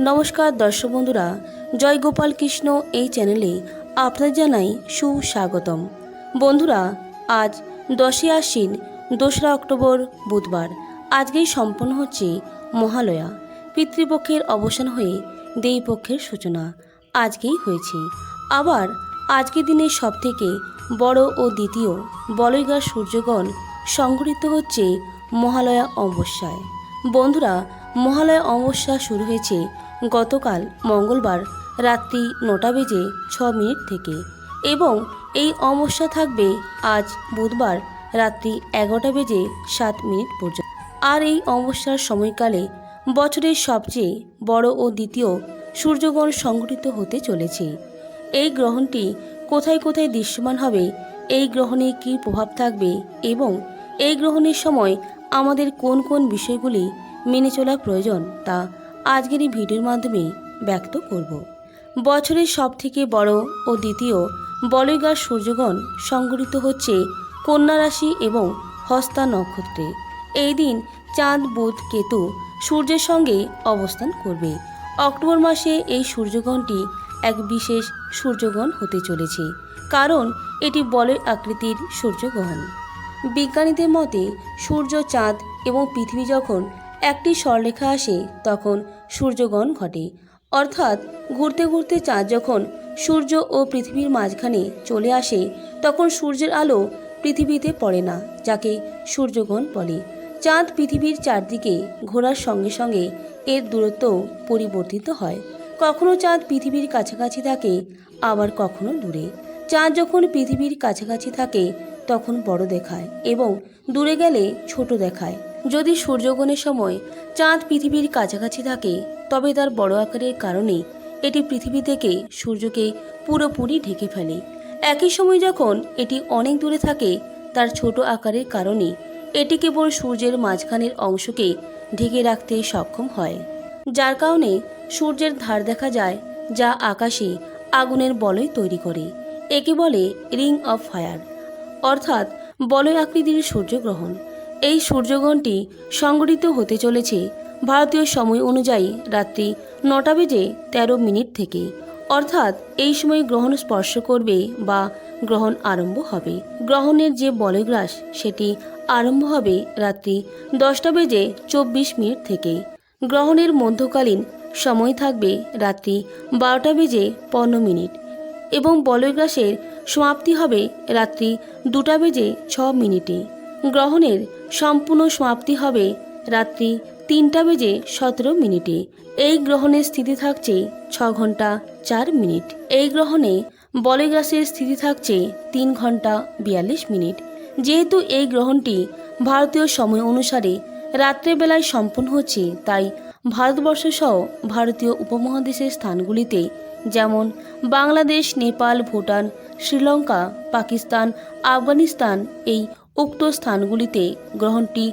নমস্কার দর্শক বন্ধুরা, জয় গোপাল কৃষ্ণ এই চ্যানেলে আপনার জানাই সুস্বাগতম। বন্ধুরা, আজ দশই আশ্বিন, দোসরা অক্টোবর বুধবার। আজকেই সম্পন্ন হচ্ছে মহালয়া। পিতৃপক্ষের অবসান হয়ে দেবীপক্ষের সূচনা আজকেই হয়েছে। আবার আজকের দিনের সবথেকে বড় ও দ্বিতীয় বলয়গার সূর্যগণ সংঘটিত হচ্ছে মহালয়া অমাবস্যায়। বন্ধুরা, মহালয়া অমাবস্যা শুরু হয়েছে গতকাল মঙ্গলবার রাত্রি নটা বেজে ছ মিনিট থেকে। এবং এই অমাবস্যা থাকবে আজ বুধবার রাত্রি এগারোটা বেজে সাত মিনিট পর্যন্ত। আর এই অমাবস্যার সময়কালে বছরের সবচেয়ে বড় ও দ্বিতীয় সূর্যগ্রহণ সংঘটিত হতে চলেছে। এই গ্রহণটি কোথায় কোথায় দৃশ্যমান হবে, এই গ্রহণে কী প্রভাব থাকবে এবং এই গ্রহণের সময় আমাদের কোন কোন বিষয়গুলি মেনে চলা প্রয়োজন তা আজকের এই ভিডিওর মাধ্যমে ব্যক্ত করব। বছরের সবথেকে বড় ও দ্বিতীয় বলয়গার সূর্যগণ সংগঠিত হচ্ছে কন্যা রাশি এবং হস্তা নক্ষত্রে। এই দিন চাঁদ, বুধ, কেতু সূর্যের সঙ্গে অবস্থান করবে। অক্টোবর মাসে এই সূর্যগ্রহণটি এক বিশেষ সূর্যগ্রহণ হতে চলেছে, কারণ এটি বলয় আকৃতির সূর্যগ্রহণ। বিজ্ঞানীদের মতে সূর্য, চাঁদ এবং পৃথিবী যখন একটি সরলেখা আসে, তখন সূর্যগ্রহণ ঘটে। অর্থাৎ ঘুরতে ঘুরতে চাঁদ যখন সূর্য ও পৃথিবীর মাঝখানে চলে আসে, তখন সূর্যের আলো পৃথিবীতে পড়ে না, যাকে সূর্যগ্রহণ বলে। চাঁদ পৃথিবীর চারদিকে ঘোরার সঙ্গে সঙ্গে এর দূরত্ব পরিবর্তিত হয়। কখনো চাঁদ পৃথিবীর কাছাকাছি থাকে, আবার কখনো দূরে। চাঁদ যখন পৃথিবীর কাছাকাছি থাকে, তখন বড় দেখায় এবং দূরে গেলে ছোট দেখায়। যদি সূর্যগ্রহণের সময় চাঁদ পৃথিবীর কাছাকাছি থাকে, তবে তার বড় আকারের কারণে এটি পৃথিবী থেকে সূর্যকে পুরোপুরি ঢেকে ফেলে। একই সময় যখন এটি অনেক দূরে থাকে, তার ছোট আকারের কারণে এটি কেবল সূর্যের মাঝখানের অংশকে ঢেকে রাখতে সক্ষম হয়, যার কারণে সূর্যের ধার দেখা যায় যা আকাশে আগুনের বলয় তৈরি করে। একে বলে রিং অফ ফায়ার, অর্থাৎ বলয় আকৃতির সূর্যগ্রহণ। এই সূর্যগ্রহণটি সংঘটিত হতে চলেছে ভারতীয় সময় অনুযায়ী রাত্রি নটা বেজে তেরো মিনিট থেকে। অর্থাৎ এই সময় গ্রহণ স্পর্শ করবে বা গ্রহণ আরম্ভ হবে। গ্রহণের যে বলগ্রাস, সেটি আরম্ভ হবে রাত্রি দশটা বেজে চব্বিশ মিনিট থেকে। গ্রহণের মধ্যকালীন সময় থাকবে রাত্রি বারোটা বেজে পনেরো মিনিট এবং বলগ্রাসের সমাপ্তি হবে রাত্রি দুটা বেজে ছ মিনিটে। গ্রহণের সম্পূর্ণ সমাপ্তি হবে রাত্রি তিনটা বেজে সতেরো মিনিটে। এই গ্রহণের স্থিতি থাকছে ছ ঘণ্টা চার মিনিট। এই গ্রহণে বলয়গ্রাসের স্থিতি থাকছে তিন ঘণ্টা বিয়াল্লিশ মিনিট। যেহেতু এই গ্রহণটি ভারতীয় সময় অনুসারে রাত্রেবেলায় সম্পন্ন হচ্ছে, তাই ভারতবর্ষ সহ ভারতীয় উপমহাদেশের স্থানগুলিতে, যেমন বাংলাদেশ, নেপাল, ভুটান, শ্রীলঙ্কা, পাকিস্তান, আফগানিস্তান, এই উক্ত স্থানগুলিতে গ্রহণটি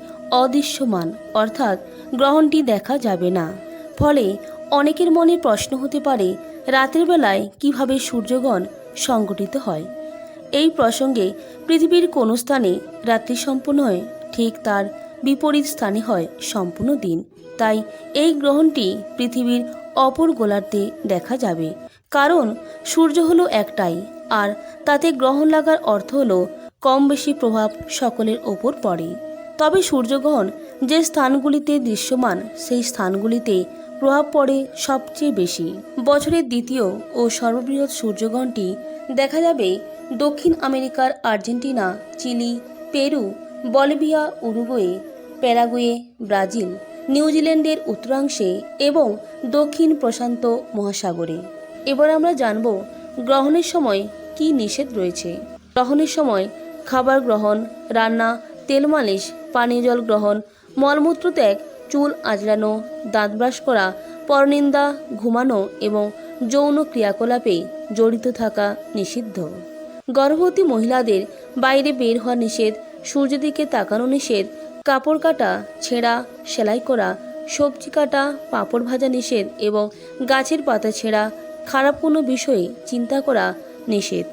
অদৃশ্যমান, অর্থাৎ গ্রহণটি দেখা যাবে না। ফলে অনেকের মনে প্রশ্ন হতে পারে, রাতের বেলায় কীভাবে সূর্যগণ সংগঠিত হয়? এই প্রসঙ্গে পৃথিবীর কোনো স্থানে রাত্রি সম্পূর্ণ হয়, ঠিক তার বিপরীত স্থানে হয় সম্পূর্ণ দিন। তাই এই গ্রহণটি পৃথিবীর অপর গোলার্ধে দেখা যাবে। কারণ সূর্য হলো একটাই, আর তাতে গ্রহণ লাগার অর্থ হলো কম বেশি প্রভাব সকলের ওপর পড়ে। তবে সূর্যগ্রহণ যে স্থানগুলিতে দৃশ্যমান, সেই স্থানগুলিতে প্রভাব পড়ে সবচেয়ে বেশি। বছরের দ্বিতীয় ও সর্ববৃহৎ সূর্যগ্রহণটি দেখা যাবে দক্ষিণ আমেরিকার Argentina, Chile, Peru, Bolivia, Uruguay, Paraguay, Brazil নিউজিল্যান্ডের উত্তরাংশে এবং দক্ষিণ প্রশান্ত মহাসাগরে। এবার আমরা জানব গ্রহণের সময় কি নিষেধ রয়েছে। গ্রহণের সময় খাবার গ্রহণ, রান্না, তেল মালিশ পানীয় জল গ্রহণ, মলমূত্র ত্যাগ, চুল আঁচড়ানো, দাঁত ব্রাশ করা, পরনিন্দা, ঘুমানো এবং যৌন ক্রিয়াকলাপে জড়িত থাকা নিষিদ্ধ। গর্ভবতী মহিলাদের বাইরে বের হওয়া নিষেধ সূর্য দিকে তাকানো নিষেধ, কাপড় কাটা, ছেঁড়া, সেলাই করা, সবজি কাটা, পাঁপড় ভাজা নিষেধ এবং গাছের পাতা ছেঁড়া, খারাপ কোনো বিষয়ে চিন্তা করা নিষেধ।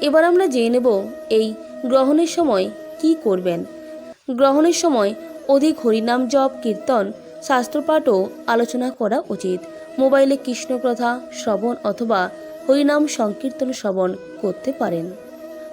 এবার আমরা জেনে নেব এই গ্রহণের সময় কি করবেন। গ্রহণের সময় অধিক হরিনাম জপ, কীর্তন শাস্ত্রপাঠও আলোচনা করা উচিত। মোবাইলে কৃষ্ণ কথা শ্রবণ অথবা হরিনাম সংকীর্তন শ্রবণ করতে পারেন।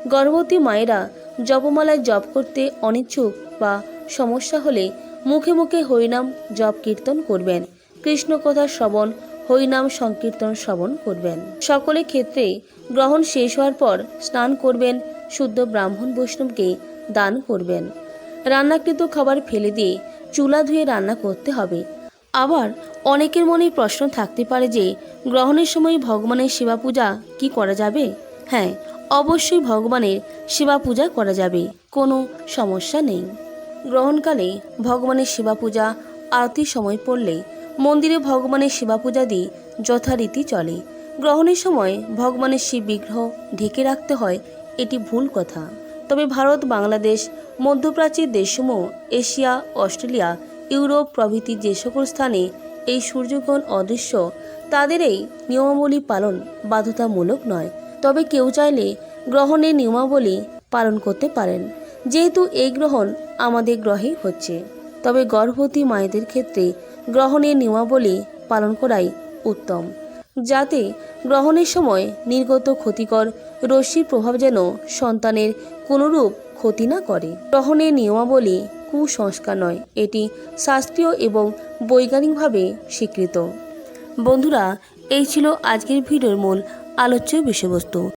গর্ভবতী মায়েরা জপমালায় জপ করতে অনিচ্ছুক বা সমস্যা হলে মুখে মুখে হরিনাম, জপ, কীর্তন করবেন। কৃষ্ণ কথা শ্রবণ হরিনাম সংকীর্তন শ্রবণ করবেন। সকলের ক্ষেত্রে গ্রহণ শেষ হওয়ার পর স্নান করবেন, শুদ্ধ ব্রাহ্মণ বৈষ্ণবকে দান করবেন। রান্নাকৃত খাবার ফেলে দিয়ে চুলা ধুয়ে রান্না করতে হবে। আবার অনেকের মনে প্রশ্ন থাকতে পারে যে, গ্রহণের সময় ভগবানের সেবা পূজা কি করা যাবে? হ্যাঁ অবশ্যই ভগবানের সেবা পূজা করা যাবে, কোনো সমস্যা নেই। গ্রহণকালে ভগবানের সেবা পূজা আরতির সময় পড়লে মন্দিরে ভগবানের সেবা পূজা দিয়ে যথারীতি চলে। গ্রহণের সময় ভগবানের শিব বিগ্রহ ঢেকে রাখতে হয়, এটি ভুল কথা। তবে ভারত, বাংলাদেশ, মধ্যপ্রাচ্যের দেশসমূহ, এশিয়া, অস্ট্রেলিয়া, ইউরোপ প্রভৃতি যে সকল স্থানে এই সূর্যগ্রহণ অদৃশ্য তাদের এই নিয়মাবলী পালন বাধ্যতামূলক নয়। তবে কেউ চাইলে গ্রহণের নিয়মাবলী পালন করতে পারেন। যেহেতু এই গ্রহণ আমাদের গ্রহেই হচ্ছে। তবে গর্ভবতী মায়েদের ক্ষেত্রে গ্রহণের নিয়মাবলী পালন করাই উত্তম। যাতে গ্রহণের সময় নির্গত ক্ষতিকর রশ্মির প্রভাব যেন সন্তানের কোনোরূপ ক্ষতি না করে। গ্রহণের নিয়মাবলী কুসংস্কার নয়, এটি শাস্ত্রীয় এবং বৈজ্ঞানিকভাবে স্বীকৃত। বন্ধুরা, এই ছিল আজকের ভিডিওর মূল আলোচ্য বিষয়বস্তু।